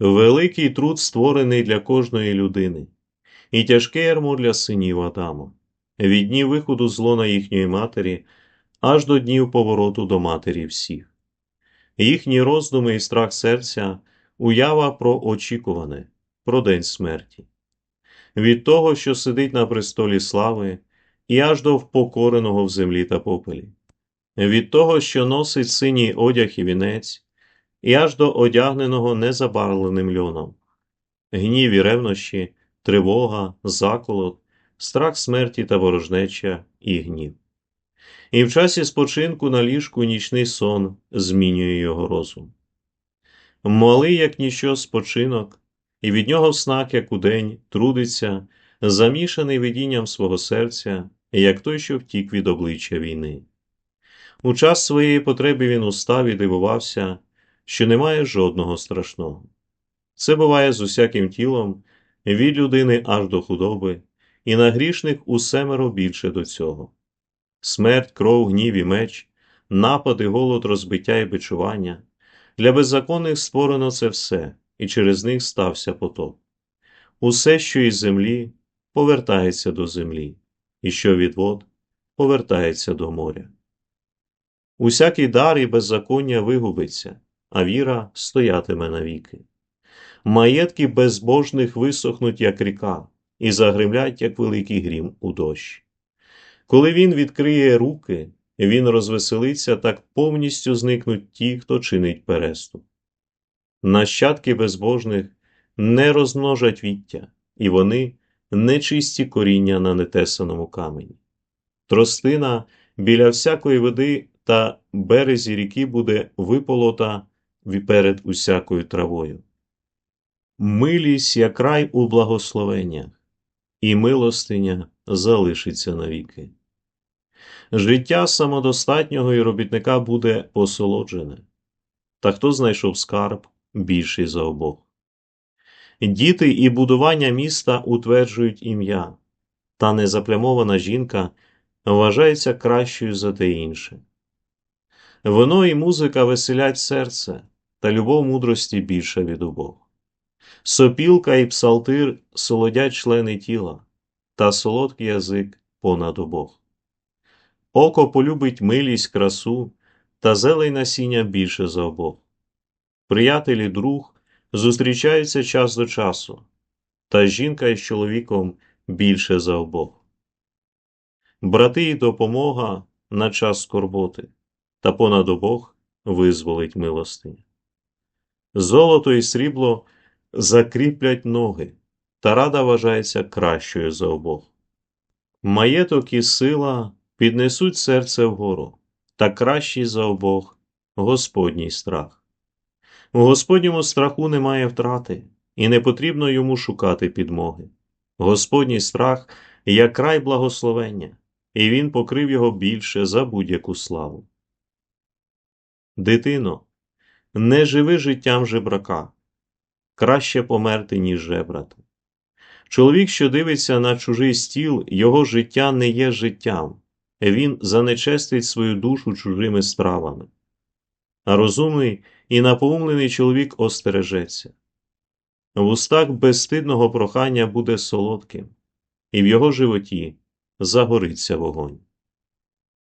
Великий труд створений для кожної людини, і тяжке ярмо для синів Адама, від днів виходу з лона їхньої матері аж до днів повороту до матері всіх. Їхні роздуми і страх серця уява про очікуване, про день смерті. Від того, що сидить на престолі слави, і аж до впокореного в землі та попелі, від того, що носить синій одяг і вінець, і аж до одягненого незабарвленим льоном, гнів і ревнощі, тривога, заколот, страх смерті та ворожнеча і гнів. І в часі спочинку на ліжку нічний сон змінює його розум. Малий, як ніщо, спочинок, і від нього снак, як удень, трудиться, замішаний видінням свого серця, як той, що втік від обличчя війни. У час своєї потреби він устав і дивувався, що немає жодного страшного. Це буває з усяким тілом, від людини аж до худоби, і на грішних усемеро більше до цього. Смерть, кров, гнів і меч, напади, голод, розбиття і бичування. Для беззаконних створено це все, і через них стався потоп. Усе, що із землі, повертається до землі, і що від вод повертається до моря. Усякий дар і беззаконня вигубиться, а віра стоятиме навіки. Маєтки безбожних висохнуть, як ріка, і загримлять, як великий грім у дощ. Коли він відкриє руки, він розвеселиться, так повністю зникнуть ті, хто чинить переступ. Нащадки безбожних не розмножать віття, і вони нечисті коріння на нетесаному камені. Тростина біля всякої води та березі ріки буде виполота перед усякою травою. Милість як рай у благословеннях, і милостиня залишиться навіки. Життя самодостатнього і робітника буде посолоджене, та хто знайшов скарб більший за обох. Діти і будування міста утверджують ім'я, та незаплямована жінка вважається кращою за те інше. Воно і музика веселять серце, та любов мудрості більша від обох. Сопілка і псалтир солодять члени тіла, та солодкий язик понад обох. Око полюбить милість, красу, та зелень насіння більше за обох. Приятель і друг зустрічаються час до часу, та жінка із чоловіком більше за обох. Брати і допомога на час скорботи, та понад обох визволить милостиня. Золото і срібло закріплять ноги, та рада вважається кращою за обох. Маєток і сила піднесуть серце вгору, та кращий за обох Господній страх. У Господньому страху немає втрати, і не потрібно йому шукати підмоги. Господній страх як край благословення, і він покрив його більше за будь-яку славу. Дитино, не живи життям жебрака, краще померти, ніж жебрати. Чоловік, що дивиться на чужий стіл, його життя не є життям, він занечестить свою душу чужими стравами. А розумний і напоумлений чоловік остережеться. В устах безстидного прохання буде солодким, і в його животі загориться вогонь.